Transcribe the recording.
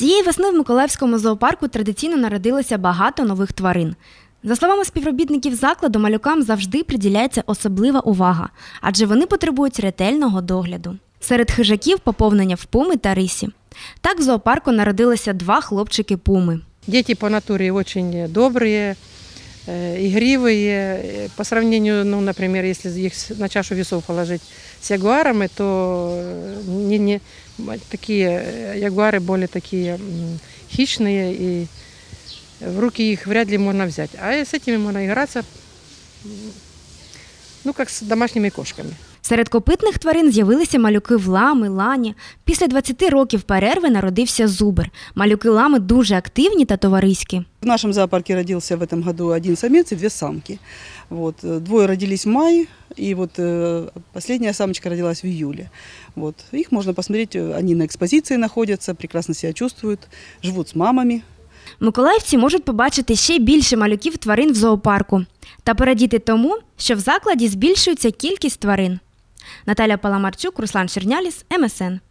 Цієї весни в Миколаївському зоопарку традиційно народилося багато нових тварин. За словами співробітників закладу, малюкам завжди приділяється особлива увага, адже вони потребують ретельного догляду. Серед хижаків поповнення в пуми та рисі. Так в зоопарку народилися два хлопчики пуми. Діти по натурі добрые, э, игривые. Э, По сравнению, ну, например, если их с- на чашу весов положить с ягуарами, то э, не, не, такие э, ягуары более такие м, хищные, и в руки их вряд ли можно взять. А с этими можно играться, м, ну, как с домашними кошками. Серед копитних тварин з'явилися малюки в лами, лані. Після 20 років перерви народився зубр. Малюки лами дуже активні та товариські. В нашем зоопарке родился в этом году один самец и две самки. Вот. э, Двое родились в мае, и вот э, последняя самочка родилась в июле. Вот. Их можно посмотреть, э, они на экспозиции находятся, прекрасно себя чувствуют, живут с мамами. Миколаївці можуть побачити ще більше малюків тварин в зоопарку та порадіти тому, що в закладі збільшується кількість тварин. Наталя Паламарчук, Руслан Черняліс, МСН.